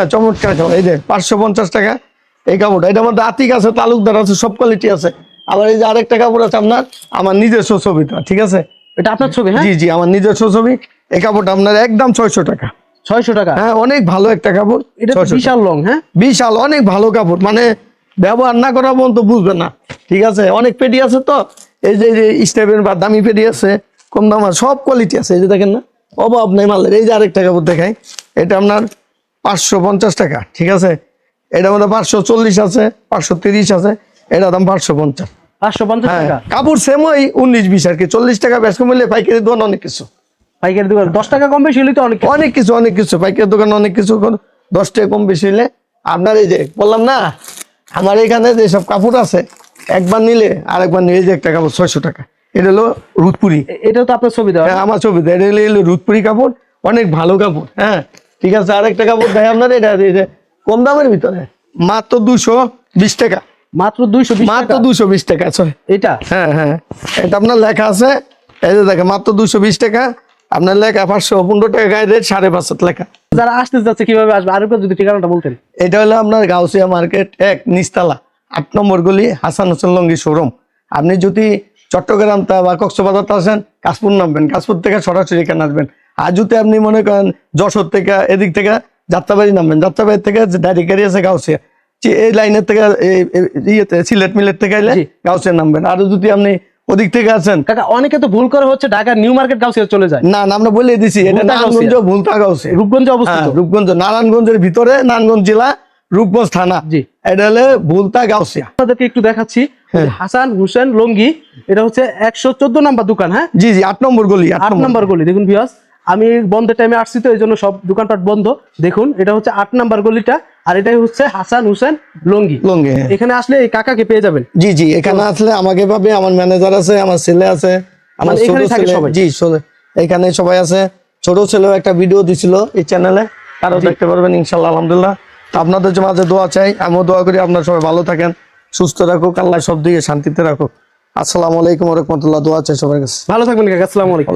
হ্যাঁ, চমৎকার কাপড়। এই যে পাঁচশো পঞ্চাশ টাকা এই কাপড়টা। এটার মধ্যে আতিক আছে তালুকদার আছে সব কোয়ালিটি আছে। আবার এই যে আরেকটা কাপড় আছে আপনার আমার নিজস্ব ছবিটা ঠিক আছে? এটা আপনার ছবি হ্যাঁ? জি জি আমার নিজস্ব ছবি। এই কাপড়টা আপনার একদম ছয়শো টাকা। ছয়শো টাকা? হ্যাঁ অনেক ভালো একটা কাপড় এটা তো 600 টাকা। বিশাল লং হ্যাঁ? বিশাল অনেক ভালো কাপড়। মানে ব্যবহার না করা পর্যন্ত বুঝবে না ঠিক আছে? অনেক পেটি আছে তো এই যে এই যে স্টেপের বা দামি পেটি আছে কম দাম সব কোয়ালিটি আছে। এই যে দেখেন না অভাব নেই মালের। এই যে আরেকটা কাপড় দেখাই এটা আপনার পাঁচশো পঞ্চাশ টাকা ঠিক আছে? এটার মধ্যে পাঁচশো চল্লিশ আছে পাঁচশো তিরিশ আছে এটা দাম পাঁচশো পঞ্চাশ। পাঁচশো পঞ্চাশ হ্যাঁ টাকা? কাপড় সেম ওই উনিশ বিশ আর কি চল্লিশ টাকা বেশ কমলে পাইকারি দোকান অনেক কিছু। পাইকারি দোকান দশ টাকা কম বেশি হলে তো অনেক অনেক কিছু অনেক কিছু পাইকারি দোকান অনেক কিছু দশ টাকা কম বেশি হলে আপনার এই যে বললাম না আমার এখানে যে সব কাপড় আছে একবার নিলে আরেকবার নিলে এই যে একটা কাপড় ছয়শো টাকা এটা হলো রুদপুরি এটা তো আপনার ছবি দেওয়া হ্যাঁ আমার ছবি এটা হলো হলো রুদপুরি কাপড় অনেক ভালো কাপড় হ্যাঁ। ঠিক আছে আরেকটা কাপড় দেয় আপনার এটা কম দামের ভিতরে? মাত্র দুশো বিশ টাকা। মাত্র দুইশো বিশ মাত্র টাকা? দুশো বিশ টাকা। এটা? হ্যাঁ হ্যাঁ। এটা আপনার লেখা আছে এই যে দেখেন মাত্র দুশো বিশ টাকা। আপনার লেখা পাঁচশো পনেরো টাকা গায়ে রেট সাড়ে পাঁচশো লেখা। যারা আসতে যাচ্ছে কীভাবে আসবে? আরেকবার যদি ঠিকানাটা বলতেন। এটা হলো আপনার গাউসিয়া মার্কেট এক নিস্তালা আট নম্বর গলি হাসান হোসেন লঙ্গি শোরুম আপনি যদি চট্টগ্রাম তা বা কক্সবাজার তা আসেন কাশপুর নামবেন। কাশপুর থেকে সরাসরি এখানে আসবেন। আর যদি আপনি মনে করেন যশোর থেকে এদিক থেকে যাত্রাবাড়ি নামবেন। যাত্রাবাড়ি থেকে ডাইরেক্ট গাড়ি আছে গাউসিয়া। এই লাইনের থেকে ইয়েতে সিলেট মিলেট থেকে এলে গাউসিয়া নামবেন। আর যদি আপনি ওদিক থেকে আছেন। কাকা অনেকে তো ভুল করে হচ্ছে ঢাকার নিউ মার্কেট গাউসিয়া চলে যায়। না না আমরা বলে দিছি এটা নারায়ণগঞ্জ ভুলতা গাউসিয়া। রূপগঞ্জে অবস্থিত। হ্যাঁ, রূপগঞ্জ নারায়ণগঞ্জের ভিতরে নারায়ণগঞ্জ জেলা রূপগঞ্জ থানা। জি। এটা হলে ভুলতা গাউসিয়া। আপনাদেরকে একটু দেখাচ্ছি। হ্যাঁ। হাসান হুসেন লঙ্গি এটা হচ্ছে একশো চোদ্দ নাম্বার দোকান হ্যাঁ? জি জি আট নম্বর গলি আট নম্বর। গলি। দেখুন আমি বন্ধের টাইমে আসছি তো এই জন্য সব দোকানপাট বন্ধ। দেখুন এটা হচ্ছে আট নাম্বার গলিটা আর এটাই হচ্ছে হাসান হুসেন লঙ্গি। লঙ্গে হ্যাঁ। এখানে আসলে এই কাকাকে পেয়ে যাবেন। জি জি এখানে আসলে আমাকে পাবে আমার ম্যানেজার আছে আমার ছেলে আছে আমার মানে ছোট থাকে ছেলে। সবাই? জি এখানে সবাই আছে। ছোট ছেলেও একটা ভিডিও দিছিল এই চ্যানেলে তারাও দেখতে পারবেন ইনশাল্লাহ আলহামদুলিল্লাহ। তো আপনাদের মাঝে দোয়া চাই আমিও দোয়া করি আপনারা সবাই ভালো থাকেন সুস্থ রাখুক আল্লাহ সব দিকে শান্তিতে রাখুক। আসসালামু আলাইকুম রহমতুল্লাহ দোয়া চাই সবার কাছে। ভালো থাকবেন কাকা আসসালামু আলাইকুম।